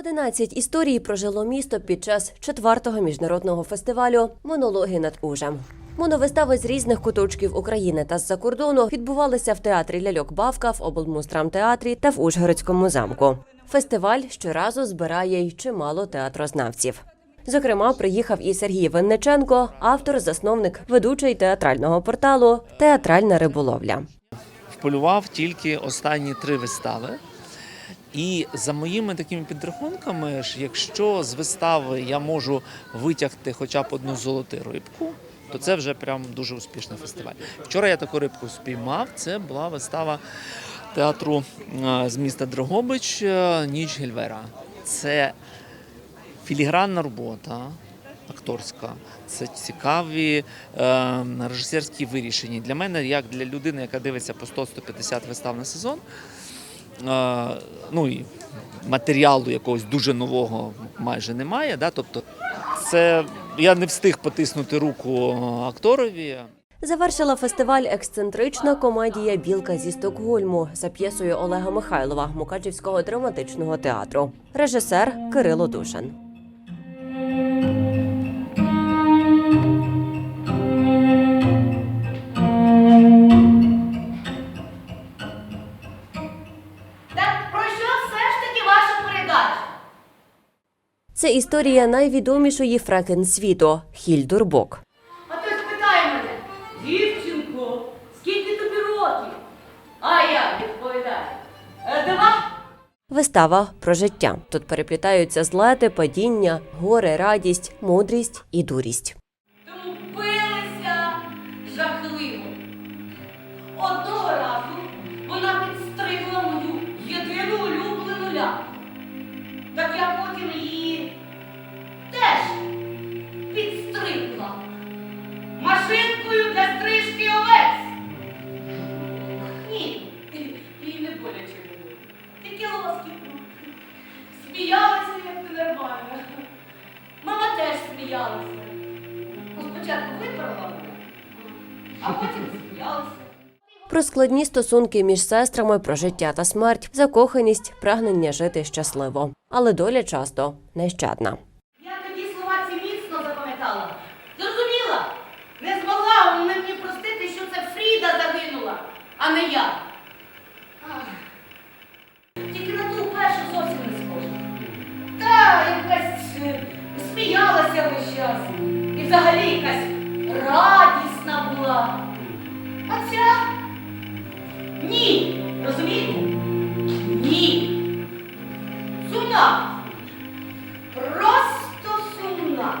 11 історій прожило місто під час четвертого міжнародного фестивалю Монологи над Ужем. Моновистави з різних куточків України та з-за кордону відбувалися в театрі Ляльок Бавка, в облмустрамтеатрі та в Ужгородському замку. Фестиваль щоразу збирає й чимало театрознавців. Зокрема, приїхав і Сергій Винниченко, автор, засновник, ведучий театрального порталу Театральна риболовля. вполював тільки останні три вистави. І за моїми такими підрахунками, якщо з вистави я можу витягти хоча б одну золоту рибку, то це вже прям дуже успішний фестиваль. Вчора я таку рибку спіймав. Це була вистава театру е, з міста Дрогобич е, Ніч Гельвера. Це філігранна робота. Акторська, це цікаві е, режисерські вирішення. Для мене, як для людини, яка дивиться по 100-150 вистав на сезон, ну і матеріалу якогось дуже нового майже немає. Да? Тобто, це я не встиг потиснути руку акторові. Завершила фестиваль ексцентрична комедія Білка зі Стокгольму за п'єсою Олега Михайлова Мукачівського драматичного театру. Режисер Кирило Душин. Це історія найвідомішої фрекен світу Хільдурбок. А ти спитай мене, дівчинко, скільки тобі років? А я відповідаю. «Е, Два. Вистава про життя. Тут переплітаються злети, падіння, горе, радість, мудрість і дурість. Тупилися жахливо. Одного разу вона підстригла мою єдину улюблену ляпу. Спочатку виправила а потім сміялася. Про складні стосунки між сестрами, про життя та смерть, закоханість, прагнення жити щасливо. Але доля часто нещадна. Я тоді слова ці міцно запам'ятала. Зрозуміла? Не змогла вона мені простити, що це Фріда загинула, а не я. Ах. Тільки на ту першу зовсім не схожа. Та якась е, сміялася весь час. Взагалі якась радісна була. А ця ні. Розумієте? Ні. Сумна. Просто сумна.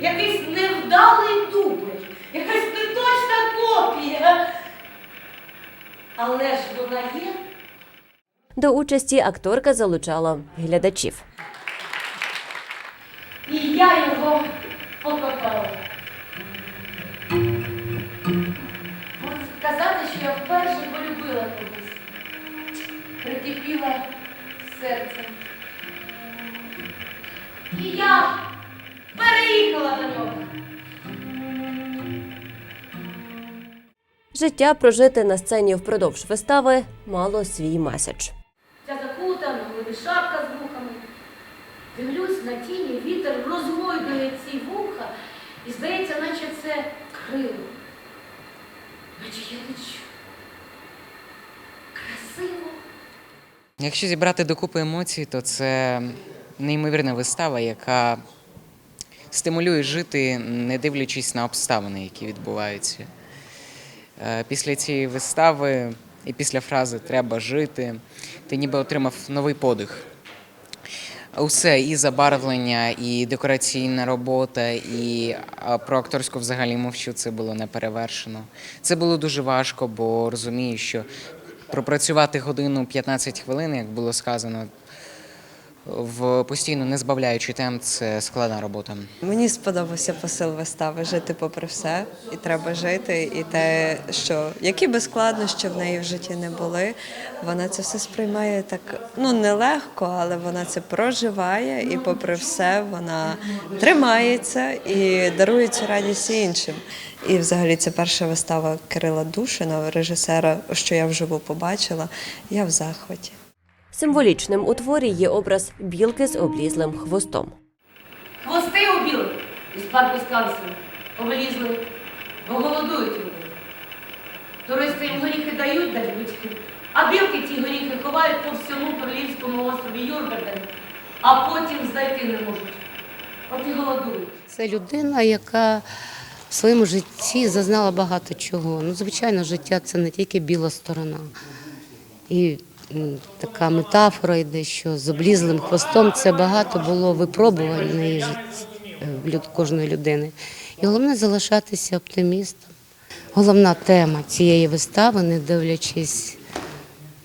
Якийсь невдалий дубль, якась неточна копія. Але ж вона є. До участі акторка залучала глядачів. І я його покохала. Можу сказати, що я вперше полюбила когось. Прикипіла серцем. І я переїхала до нього. Життя прожити на сцені впродовж вистави мало свій меседж. Ця закутана, голові шапка з вухами. Дивлюсь на тіні, вітер розгойдує ці вуха, і здається, наче це крило. Наче я лечу. Красиво. Якщо зібрати докупи емоцій, то це неймовірна вистава, яка стимулює жити, не дивлячись на обставини, які відбуваються. Е, Після цієї вистави і після фрази Треба жити, ти ніби отримав новий подих. Усе і забарвлення, і декораційна робота, і про акторську взагалі мовчу, це було не перевершено. Це було дуже важко, бо розумію, що пропрацювати годину 15 хвилин, як було сказано, в постійно не збавляючи темп, це складна робота. Мені сподобався посил вистави жити попри все, і треба жити. І те, що які би складнощі в неї в житті не були, вона це все сприймає так ну нелегко, але вона це проживає, і попри все вона тримається і дарує цю радість іншим. І взагалі це перша вистава Кирила Душина, режисера, що я вживу побачила. Я в захваті. Символічним у творі є образ білки з облізлим хвостом. Хвости у білих із парку Скансен облізли, бо голодують люди. Туристи їм горіхи дають, дають, а білки ті горіхи ховають по всьому королівському острові Юргарден, а потім знайти не можуть. От і голодують. Це людина, яка в своєму житті зазнала багато чого. Ну, звичайно, життя це не тільки біла сторона. І така метафора йде, що з облізлим хвостом це багато було випробувань е, кожної людини. І головне залишатися оптимістом. Головна тема цієї вистави, не дивлячись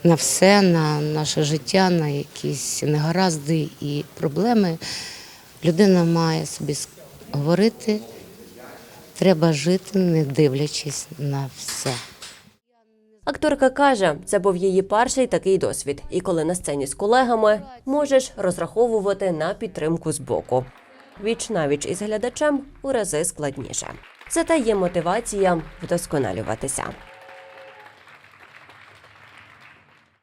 на все, на наше життя, на якісь негаразди і проблеми, людина має собі говорити, треба жити, не дивлячись на все. Акторка каже, це був її перший такий досвід, і коли на сцені з колегами можеш розраховувати на підтримку з боку. Віч навіч із глядачем у рази складніше. Це та є мотивація вдосконалюватися.